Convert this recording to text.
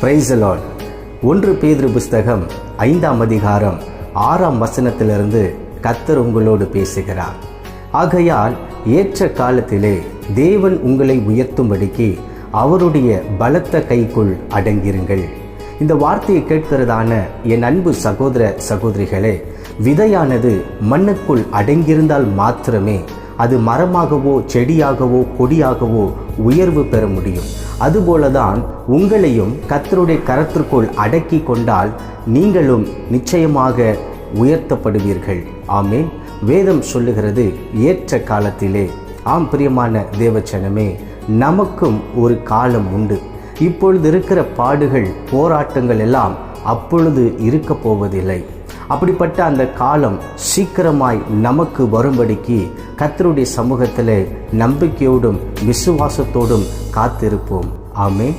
Price பிரைசலாட் ஒன்று பேதிரு புஸ்தகம் ஐந்தாம் அதிகாரம் ஆறாம் வசனத்திலிருந்து கத்தர் உங்களோடு பேசுகிறார். ஆகையால் ஏற்ற காலத்திலே தேவன் உங்களை உயர்த்தும்படிக்கு அவருடைய பலத்த கைக்குள் அடங்கிருங்கள் இந்த வார்த்தையை கேட்கிறதான என் அன்பு சகோதர சகோதரிகளே விதையானது மண்ணுக்குள் அடங்கியிருந்தால் மாத்திரமே அது மரமாகவோ செடியாகவோ கொடியாகவோ உயர்வு பெற முடியும். அதுபோலதான் உங்களையும் கத்தருடைய கரத்திற்குள் அடக்கி கொண்டால் நீங்களும் நிச்சயமாக உயர்த்தப்படுவீர்கள். ஆமேன். வேதம் சொல்லுகிறது ஏற்ற காலத்திலே. ஆம் பிரியமான தேவச்சனமே நமக்கும் ஒரு காலம் உண்டு. இப்பொழுது இருக்கிற பாடுகள் போராட்டங்கள் எல்லாம் அப்பொழுது இருக்க போவதில்லை. அப்படிப்பட்ட அந்த காலம் சீக்கிரமாய் நமக்கு வரும்படிக்கு கத்தருடைய சமூகத்தில் நம்பிக்கையோடும் விசுவாசத்தோடும் காத்திருப்போம். ஆமே